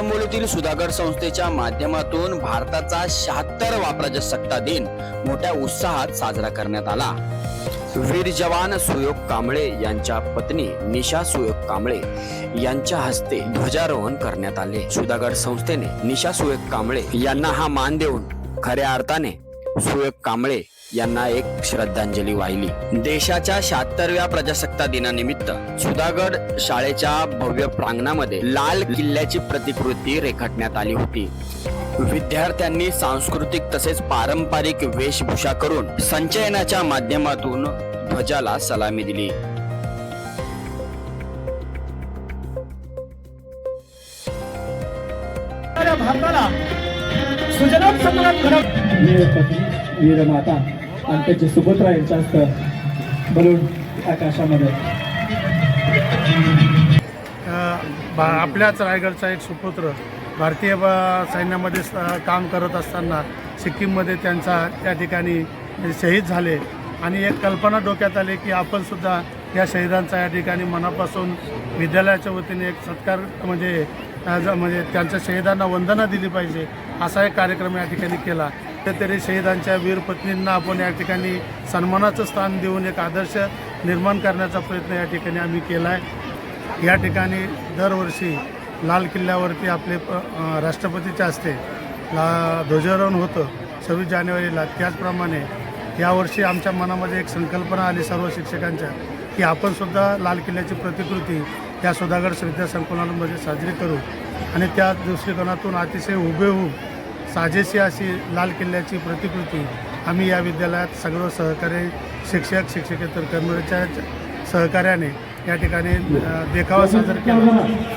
कळंबोलीतील सुधागड संस्थेच्या माध्यमातून भारताचा शहात्तरवा प्रजासत्ता दिन मोठ्या उत्साहात साजरा करण्यात आला. वीर जवान सुयोग कांबळे यांच्या पत्नी निशा सुयोग कांबळे यांच्या हस्ते ध्वजारोहण करण्यात आले. सुधागड संस्थेने निशा सुयोग कांबळे यांना हा मान देऊन खऱ्या अर्थाने सुयोग कांबळे यांना एक श्रद्धांजली वाहिली. देशाच्या शहात्तरव्या प्रजासत्ता दिनानिमित्त सुधागड शाळेच्या भव्य प्रांगणामध्ये लाल किल्ल्याची प्रतिकृती रेखाटण्यात आली होती. विद्यार्थ्यांनी सांस्कृतिक तसेच पारंपरिक वेशभूषा करून संचयनाच्या माध्यमातून ध्वजाला सलामी दिली. भारताला आणि त्याची सुपुत्रा यांच्या हस्तं बलून आकाशामध्ये. अ, बा आपल्याच रायगडचा एक सुपुत्र भारतीय सैन्यामध्ये काम करत असताना सिक्कीममध्ये त्यांचा त्या ठिकाणी शहीद झाले. आणि एक कल्पना डोक्यात आली की आपण सुद्धा या शहीदांचा या ठिकाणी मनापासून विद्यालयाच्या वतीने एक सत्कार म्हणजे म्हणजे त्यांच्या शहीदांना वंदना दिली पाहिजे. असा एक कार्यक्रम या ठिकाणी केला. तर तरी शहीदांच्या वीर पत्नींना आपण या ठिकाणी सन्मानाचं स्थान देऊन एक आदर्श निर्माण करण्याचा प्रयत्न या ठिकाणी आम्ही केला आहे या ठिकाणी दरवर्षी लाल किल्ल्यावरती आपले प- अ, राष्ट्रपतीच्या हस्ते ला ध्वजारोहण होतं सव्वीस जानेवारीला. त्याचप्रमाणे यावर्षी आमच्या मनामध्ये एक संकल्पना आली सर्व शिक्षकांच्या की आपण सुद्धा लाल किल्ल्याची प्रतिकृती या सुधागड विद्यासंकुलामध्ये साजरी करू आणि त्या दृष्टिकोनातून अतिशय हुबेहूब साजेशी अशी लाल किल्ल्याची प्रतिकृती आम्ही या विद्यालयात सगळं सहकारी शिक्षक शिक्षकेतर कर्मचाऱ्याच्या सहकार्याने या ठिकाणी देखावा सादर केला.